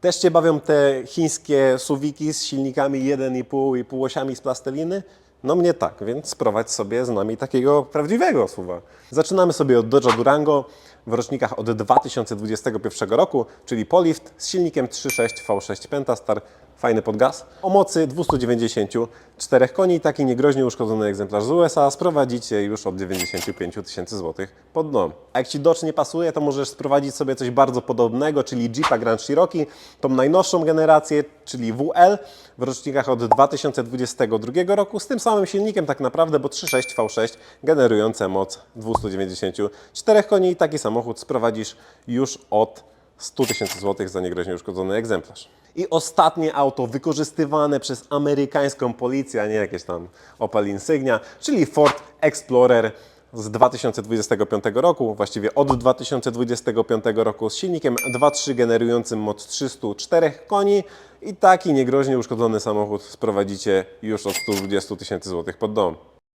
Też Cię bawią te chińskie suwiki z silnikami 1,5 i półosiami z plasteliny? No mnie tak, więc sprowadź sobie z nami takiego prawdziwego suwa. Zaczynamy sobie od Dodge'a Durango w rocznikach od 2021 roku, czyli Polift z silnikiem 3.6 V6 Pentastar, fajny podgas. O mocy 294 koni, taki niegroźnie uszkodzony egzemplarz z USA sprowadzicie już od 95 tysięcy złotych pod dom. A jak Ci Dodge nie pasuje, to możesz sprowadzić sobie coś bardzo podobnego, czyli Jeepa Grand Cherokee, tą najnowszą generację, czyli WL w rocznikach od 2022 roku z tym samym silnikiem tak naprawdę, bo 3.6 V6 generujące moc 294 koni i taki samochód sprowadzisz już od 100 tysięcy złotych za niegroźnie uszkodzony egzemplarz. I ostatnie auto wykorzystywane przez amerykańską policję, a nie jakieś tam Opel Insignia, czyli Ford Explorer z 2025 roku, właściwie od 2025 roku z silnikiem 2.3 generującym moc 304 koni i taki niegroźnie uszkodzony samochód sprowadzicie już od 120 tysięcy złotych pod dom.